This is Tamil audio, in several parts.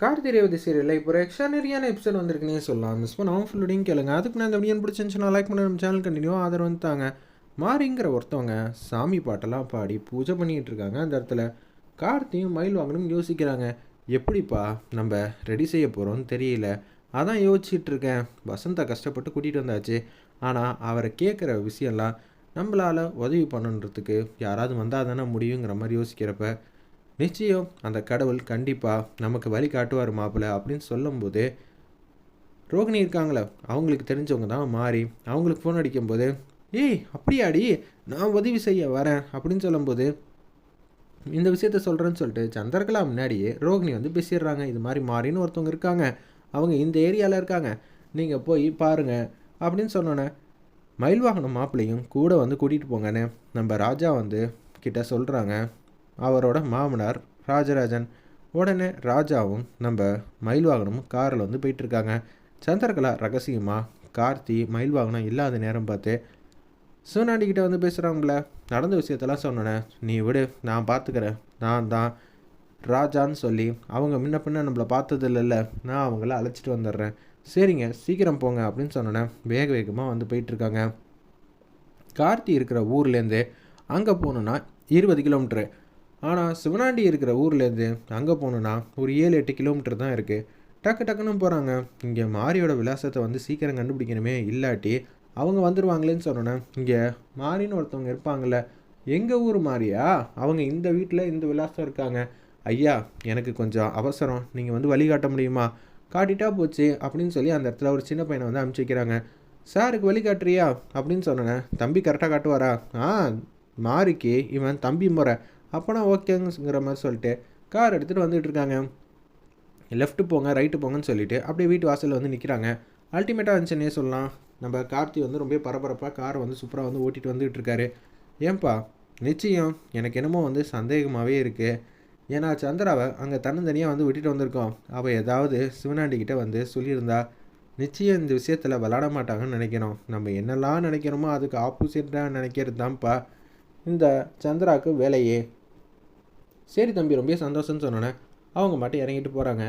கார்த்தி ரேவதி சீரியலில் இப்போ ஒரு எக்ஸ்ட்ரானரியான எபிசோட் வந்திருக்குன்னே சொல்லலாம். மிஸ் பண்ணாமல் ஃபுல்லோடையும் கேளுங்க. அதுக்கு நான் இந்த வீடியோ பிடிச்சிருந்துச்சுன்னா லைக் பண்ண நம்ம சேனல் கண்டினியூ ஆதரவு வந்துட்டாங்க. மாரிங்கிற ஒருத்தவங்க சாமி பாட்டெல்லாம் பாடி பூஜை பண்ணிகிட்டு இருக்காங்க. அந்த இடத்துல கார்த்தியும் மயில் வாங்கணும்னு யோசிக்கிறாங்க. எப்படிப்பா நம்ம ரெடி செய்ய போகிறோம்னு தெரியல. அதான் யோசிச்சுட்டு இருக்கேன். வசந்தா கஷ்டப்பட்டு கூட்டிகிட்டு வந்தாச்சு. ஆனால் அவரை கேட்குற விஷயம்லாம் நம்மளால் உதவி பண்ணுன்றதுக்கு யாராவது வந்தால் தானே முடியுங்கிற மாதிரி யோசிக்கிறப்ப நிச்சயம் அந்த கடவுள் கண்டிப்பாக நமக்கு வழி காட்டுவார் மாப்பிள்ள அப்படின்னு சொல்லும்போது ரோகிணி இருக்காங்களே அவங்களுக்கு தெரிஞ்சவங்க தான் மாறி அவங்களுக்கு ஃபோன் அடிக்கும்போது ஏய் அப்படியாடி? நான் உதவி செய்ய வரேன் அப்படின்னு சொல்லும்போது இந்த விஷயத்த சொல்கிறேன்னு சொல்லிட்டு சந்திரகலா முன்னாடியே ரோகிணி வந்து பேசிடுறாங்க. இது மாதிரி மாறின்னு ஒருத்தவங்க இருக்காங்க. அவங்க இந்த ஏரியாவில் இருக்காங்க. நீங்கள் போய் பாருங்கள் அப்படின்னு சொன்னோன்னே மயில் வாகனம் மாப்பிள்ளையும் கூட வந்து கூட்டிகிட்டு போங்கன்னு நம்ம ராஜா வந்து கிட்ட சொல்கிறாங்க அவரோட மாமனார் ராஜராஜன். உடனே ராஜாவும் நம்ம மயில் வாகனமும் காரில் வந்து போயிட்டுருக்காங்க. சந்திரகலா ரகசியமாக கார்த்தி மயில் வாகனம் இல்லாத நேரம் பார்த்து சிவனாண்டிக்கிட்ட வந்து பேசுகிறாங்கள நடந்த விஷயத்தெல்லாம் சொன்னேன் நீ விடு நான் பார்த்துக்கிறேன் நான் தான். ராஜான்னு சொல்லி அவங்க முன்ன பின்ன நம்மளை பார்த்ததில்ல நான் அவங்கள அழைச்சிட்டு வந்துடுறேன். சரிங்க சீக்கிரம் போங்க அப்படின்னு சொன்னேன் வேக வேகமாக வந்து போயிட்டுருக்காங்க. கார்த்தி இருக்கிற ஊர்லேருந்து அங்கே போகணுன்னா இருபது கிலோமீட்ரு ஆனால் சிவனாண்டி இருக்கிற ஊர்லேருந்து அங்கே போகணுன்னா ஒரு ஏழு எட்டு கிலோமீட்டர் தான் இருக்குது டக்கு டக்குன்னு போகிறாங்க இங்கே மாரியோட விலாசத்தை வந்து சீக்கிரம் கண்டுபிடிக்கணுமே இல்லாட்டி அவங்க வந்துடுவாங்களேன்னு சொன்னோன்னே இங்கே மாரின்னு ஒருத்தவங்க இருப்பாங்கள்ல எங்கள் ஊர் மாறியா அவங்க இந்த வீட்டில் இந்த விலாசம் இருக்காங்க. ஐயா எனக்கு கொஞ்சம் அவசரம். நீங்கள் வந்து வழிகாட்ட முடியுமா? காட்டிட்டா போச்சு அப்படின்னு சொல்லி அந்த இடத்துல ஒரு சின்ன பையனை வந்து அனுப்பிச்சி வைக்கிறாங்க. சாருக்கு வழிகாட்டுறியா அப்படின்னு சொன்னேன் தம்பி கரெக்டாக காட்டுவாரா? ஆ மாறிக்கு இவன் தம்பி முறை. அப்போனா ஓகேங்கிற மாதிரி சொல்லிட்டு கார் எடுத்துகிட்டு வந்துட்டு இருக்காங்க. லெஃப்ட்டு போங்க ரைட்டு போங்கன்னு சொல்லிட்டு அப்படியே வீட்டு வாசலில் வந்து நிற்கிறாங்க அல்டிமேட்டாக இருந்துச்சுன்னே சொல்லலாம். நம்ம கார்த்தி வந்து ரொம்ப பரபரப்பாக காரை வந்து சூப்பராக வந்து ஓட்டிகிட்டு வந்துகிட்டு இருக்காரு. ஏன்பா? நிச்சயம் எனக்கு என்னமோ வந்து சந்தேகமாகவே இருக்குது ஏன்னா சந்திராவை அங்கே தன்னந்தனியாக வந்து விட்டுட்டு வந்திருக்கோம். அவள் ஏதாவது சிவனாண்டிக்கிட்ட வந்து சொல்லியிருந்தா நிச்சயம் இந்த விஷயத்தில் விளாட மாட்டாங்கன்னு நினைக்கிறோம் நம்ம என்னெல்லாம் நினைக்கிறோமோ அதுக்கு ஆப்போசிட்டாக நினைக்கிறது தான்ப்பா இந்த சந்திராவுக்கு வேலையே. சரி தம்பி ரொம்ப சந்தோஷம்னு சொன்னோன்னே அவங்க மட்டும் இறங்கிட்டு போகிறாங்க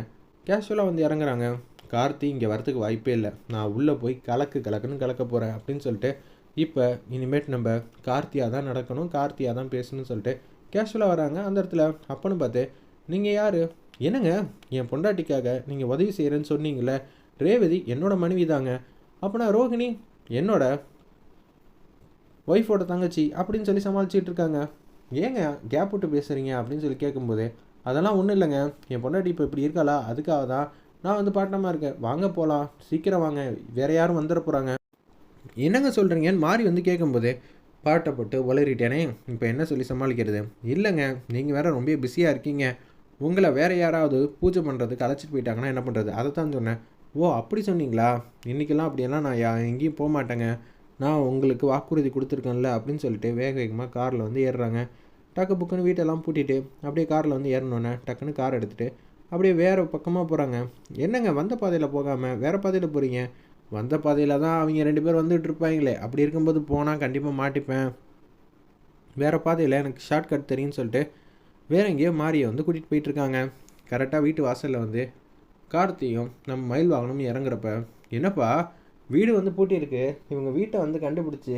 கேஷுவலாக வந்து இறங்குறாங்க. கார்த்தி இங்கே வரத்துக்கு வாய்ப்பே இல்லை. நான் உள்ளே போய் கலக்கு கலக்குன்னு கலக்க போகிறேன் அப்படின்னு சொல்லிட்டு இப்போ இனிமேட் நம்ம கார்த்தியாக தான் நடக்கணும் கார்த்தியாக தான் பேசணும்னு சொல்லிட்டு கேஷுவலாக வராங்க. அந்த இடத்துல அப்பன்னு பார்த்து நீங்கள் யார்? என்னங்க? என் பொண்டாட்டிக்காக நீங்கள் உதவி செய்கிறேன்னு சொன்னீங்களே ரேவதி என்னோட மனைவி தாங்க. அப்போனா ரோஹிணி என்னோட ஒய்ஃபோட தங்கச்சி அப்படின்னு சொல்லி சமாளிச்சிட்டு இருக்காங்க. ஏங்க கேப் விட்டு பேசுகிறீங்க அப்படின்னு சொல்லி கேட்கும்போது அதெல்லாம் ஒன்றும் இல்லைங்க. என் பொண்டாட்டி இப்போ இப்படி இருக்காளா? அதுக்காக தான் நான் வந்து பாட்டமாக இருக்கேன். வாங்க போகலாம் சீக்கிரம் வாங்க. வேறு யாரும் வந்துட போகிறாங்க என்னங்க சொல்கிறீங்கன்னு மாறி வந்து கேட்கும்போது பாட்டப்பட்டு உளறிட்டேனே இப்போ என்ன சொல்லி சமாளிக்கிறது? இல்லைங்க. நீங்கள் வேற ரொம்ப பிஸியாக இருக்கீங்க. உங்களை வேறு யாராவது பூஜை பண்ணுறதுக்கு அழைச்சிட்டு போயிட்டாங்கன்னா என்ன பண்ணுறது அதை தான் சொன்னேன். ஓ அப்படி சொன்னீங்களா? இன்றைக்கெல்லாம் அப்படியெல்லாம் நான் யா எங்கேயும் போக மாட்டேங்க. நான் உங்களுக்கு வாக்குறுதி கொடுத்துருக்கேன்ல அப்படின்னு சொல்லிட்டு வேக வேகமாக காரில் வந்து ஏறுறாங்க. டக்கு புக்குன்னு வீட்டெல்லாம் பூட்டிட்டு அப்படியே காரில் வந்து ஏறணுன்னே டக்குன்னு கார் எடுத்துகிட்டு அப்படியே வேறு பக்கமாக போகிறாங்க என்னங்க வந்த பாதையில் போகாமல் வேறு பாதையில் போகிறீங்க வந்த பாதையில் தான் அவங்க ரெண்டு பேர் வந்துட்டு இருப்பாங்களே. அப்படி இருக்கும்போது போனால் கண்டிப்பாக மாட்டிப்பேன். வேறு பாதையில் எனக்கு ஷார்ட்கட் தெரியும்னு சொல்லிட்டு வேற எங்கேயோ மாரியை வந்து கூட்டிகிட்டு போயிட்டுருக்காங்க கரெக்டாக வீட்டு வாசலில் வந்து கார்த்தியும் நம்ம மயில் வாகனமும் இறங்குறப்ப என்னப்பா வீடு வந்து பூட்டியிருக்கு இவங்க வீட்டை வந்து கண்டுபிடிச்சி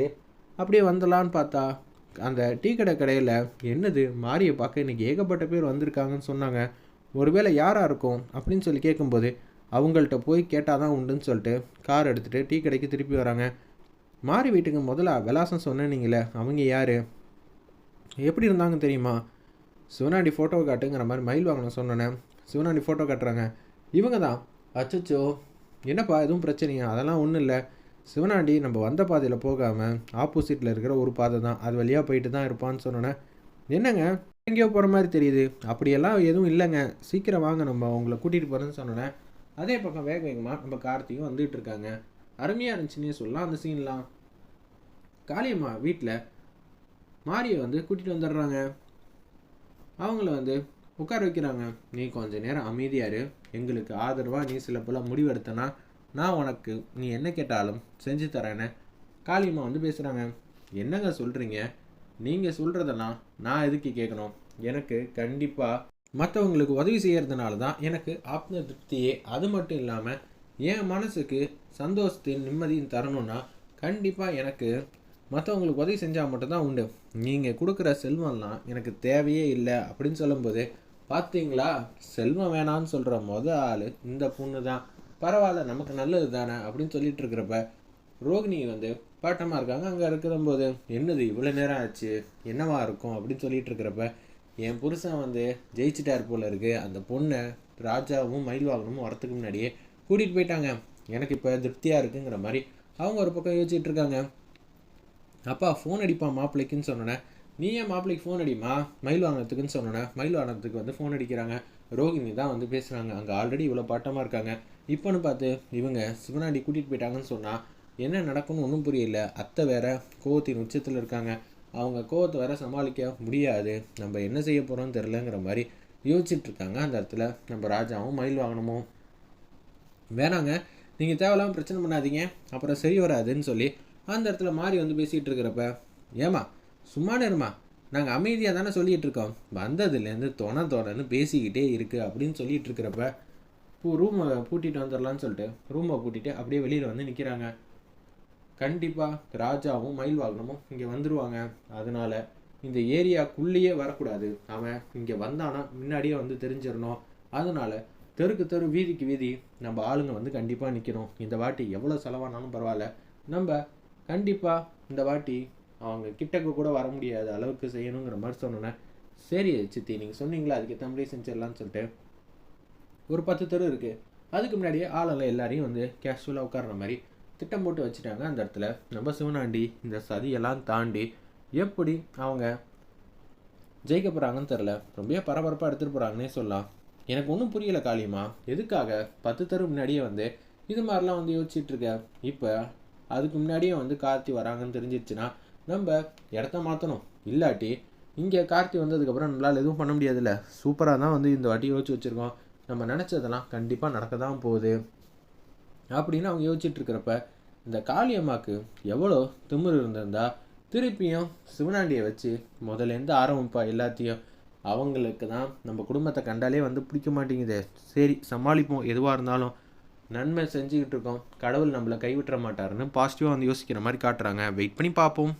அப்படியே வந்துடலான்னு பார்த்தா அந்த டீ கடை கடையில் என்னது? மாரியை பார்க்க இன்றைக்கி ஏகப்பட்ட பேர் வந்திருக்காங்கன்னு சொன்னாங்க. ஒருவேளை யாராக இருக்கும் அப்படின்னு சொல்லி கேட்கும்போது அவங்கள்ட்ட போய் கேட்டால் தான் உண்டுன்னு சொல்லிட்டு கார் எடுத்துகிட்டு டீ கடைக்கு திருப்பி வராங்க. மாரி வீட்டுக்கு முதல்ல விலாசம் சொன்னீங்களே அவங்க யார்? எப்படி இருந்தாங்க தெரியுமா? சிவனாண்டி ஃபோட்டோ காட்டுங்கிற மாதிரி மயில் வாங்கின சொன்னேன் சிவனாண்டி ஃபோட்டோ காட்டுறாங்க. இவங்க தான் அச்சச்சோ. என்னப்பா எதுவும் பிரச்சனையா? அதெல்லாம் ஒன்றும் இல்லை. சிவனாண்டி நம்ம வந்த பாதையில் போகாமல் ஆப்போசிட்டில் இருக்கிற ஒரு பாதை தான். அது வழியாக போயிட்டு தான் இருப்பான்னு சொன்னோன்னே என்னங்க? எங்கேயோ போகிற மாதிரி தெரியுது. அப்படியெல்லாம் எதுவும் இல்லைங்க. சீக்கிரம் வாங்க நம்ம உங்களை கூட்டிகிட்டு போகிறேன்னு சொன்னோன்னே அதே பக்கம் வேக வேகமாக நம்ம கார்த்தியும் வந்துகிட்டு இருக்காங்க. அருமையாக இருந்துச்சுன்னே சொல்லலாம் அந்த சீன்லாம் காளியம்மா வீட்டில் மாரியை வந்து கூட்டிகிட்டு வந்துடுறாங்க. அவங்கள வந்து உட்கார வைக்கிறாங்க நீ கொஞ்ச நேரம் அமைதியாரு. எங்களுக்கு ஆதரவாக நீ சில பல முடிவெடுத்தனா நான் உனக்கு நீ என்ன கேட்டாலும் செஞ்சு தரேன்னு. காளியம்மா வந்து பேசுகிறாங்க என்னங்க சொல்கிறீங்க நீங்கள் சொல்கிறதெல்லாம் நான் எதுக்கு கேட்கணும் எனக்கு கண்டிப்பாக மற்றவங்களுக்கு உதவி செய்கிறதுனால தான் எனக்கு ஆத்ம திருப்தியே அது மட்டும் இல்லாமல் என் மனசுக்கு சந்தோஷத்தையும் நிம்மதியும் தரணும்னா கண்டிப்பாக எனக்கு மற்றவங்களுக்கு உதவி செஞ்சால் மட்டும்தான் உண்டு. நீங்கள் கொடுக்குற செல்வம்லாம் எனக்கு தேவையே இல்லை. அப்படின்னு சொல்லும்போது பார்த்தீங்களா செல்வம் வேணான்னு சொல்கிற மொத ஆள் இந்த பொண்ணு தான் பரவாயில்ல நமக்கு நல்லது தானே அப்படின்னு சொல்லிட்டு இருக்கிறப்ப ரோகிணி வந்து பாட்டமாக இருக்காங்க. அங்கே இருக்கிறம்போது என்னது இவ்வளோ நேரம் ஆச்சு? என்னவா இருக்கும் அப்படின்னு சொல்லிட்டு இருக்கிறப்ப என் புருஷன் வந்து ஜெயிச்சிட்டார் போல இருக்கு. அந்த பொண்ணை ராஜாவும் மயில்வாகனமும் வரத்துக்கு முன்னாடியே கூட்டிகிட்டு போயிட்டாங்க. எனக்கு இப்போ திருப்தியாக இருக்குங்கிற மாதிரி அவங்க ஒரு பக்கம் யோசிச்சுட்டு இருக்காங்க. அப்பா ஃபோன் அடிப்பான் மாப்பிள்ளைக்குன்னு சொன்னேன் நீ ஏன் மாப்பிள்ளைக்கு ஃபோன் அடிமா மயில் வாங்கினதுக்குன்னு சொன்னேன் மயில் வாங்கினதுக்கு வந்து ஃபோன் அடிக்கிறாங்க. ரோகிணி தான் வந்து பேசுகிறாங்க அங்கே ஆல்ரெடி இவ்வளோ பாட்டமாக இருக்காங்க. இப்போன்னு பார்த்து இவங்க சிவனாண்டி கூட்டிகிட்டு போயிட்டாங்கன்னு சொன்னால் என்ன நடக்கும்னு ஒன்றும் புரியல. அத்தை வேற கோவத்தின் உச்சத்தில் இருக்காங்க. அவங்க கோவத்தை வேற சமாளிக்க முடியாது. நம்ம என்ன செய்ய போகிறோம்னு தெரிலங்கிற மாதிரி யோசிச்சுட்ருக்காங்க அந்த இடத்துல. நம்ம ராஜாவும் மயில் வாங்கணுமோ வேணாங்க. நீங்கள் தேவையில்லாமல் பிரச்சனை பண்ணாதீங்க. அப்புறம் சரி வராதுன்னு சொல்லி அந்த இடத்துல மாறி வந்து பேசிகிட்டு இருக்கிறப்ப ஏமா சும்மா நேருமா நாங்கள் அமைதியாக தானே சொல்லிகிட்டு இருக்கோம் வந்ததுலேருந்து தொண தொணன்னு பேசிக்கிட்டே இருக்குது அப்படின்னு சொல்லிகிட்டு இருக்கிறப்ப பூ ரூமை பூட்டிட்டு வந்துடலான்னு சொல்லிட்டு ரூமை பூட்டிட்டு அப்படியே வெளியில் வந்து நிற்கிறாங்க கண்டிப்பாக ராஜாவும் மயில் வாகனமும் இங்கே வந்துடுவாங்க அதனால் இந்த ஏரியாக்குள்ளேயே வரக்கூடாது. அவன் இங்கே வந்தானா முன்னாடியே வந்து தெரிஞ்சிடணும். அதனால் தெருக்கு தெரு வீதிக்கு வீதி நம்ம ஆளுங்க வந்து கண்டிப்பாக நிற்கணும் இந்த வாட்டி எவ்வளோ செலவானாலும் பரவாயில்ல. நம்ம கண்டிப்பாக இந்த வாட்டி அவங்க கிட்டக்கு கூட வர முடியாத அளவுக்கு செய்யணுங்கிற மாதிரி சொன்னோன்னே சரி சித்தி நீங்கள் சொன்னீங்களா அதுக்கு மாதிரியே செஞ்சிடலான்னு சொல்லிட்டு ஒரு பத்து தெரு இருக்குது அதுக்கு முன்னாடியே ஆளெல்லாம் எல்லாரையும் வந்து கேஷுவலாக உட்கார்ற மாதிரி திட்டம் போட்டு வச்சுட்டாங்க. அந்த இடத்துல நம்ம சிவனாண்டி இந்த சதியெல்லாம் தாண்டி எப்படி அவங்க ஜெயிக்க போகிறாங்கன்னு தெரில ரொம்ப பரபரப்பாக எடுத்துகிட்டு போகிறாங்கன்னே சொல்லலாம். எனக்கு ஒன்றும் புரியல காளியம்மா எதுக்காக பத்து தெரு முன்னாடியே வந்து இது மாதிரிலாம் வந்து யோசிச்சுட்ருக்கேன் இப்போ அதுக்கு முன்னாடியே வந்து கார்த்தி வராங்கன்னு தெரிஞ்சிருச்சுன்னா நம்ம இடத்த மாற்றணும் இல்லாட்டி இங்கே கார்த்தி வந்ததுக்கப்புறம் நம்மளால் எதுவும் பண்ண முடியாதுல்ல. சூப்பராக தான் வந்து இந்த வாட்டி யோசிச்சு வச்சுருக்கோம். நம்ம நினச்சதெல்லாம் கண்டிப்பாக நடக்க தான் போகுது. அப்படின்னு அவங்க யோசிச்சுட்டு இருக்கிறப்ப இந்த காளியம்மாக்கு எவ்வளோ திமிர் இருந்திருந்தா திருப்பியும் சிவனாண்டியை வச்சு முதலேருந்து ஆரம்பிப்பா எல்லாத்தையும். அவங்களுக்கு தான் நம்ம குடும்பத்தை கண்டாலே வந்து பிடிக்க மாட்டேங்குது. சரி சமாளிப்போம் எதுவாக இருந்தாலும். நன்மை செஞ்சுக்கிட்டு இருக்கோம். கடவுள் நம்மளை கைவிட்டுற மாட்டாருன்னு பாசிட்டிவாக வந்து யோசிக்கிற மாதிரி காட்டுறாங்க. வெயிட் பண்ணி பார்ப்போம்.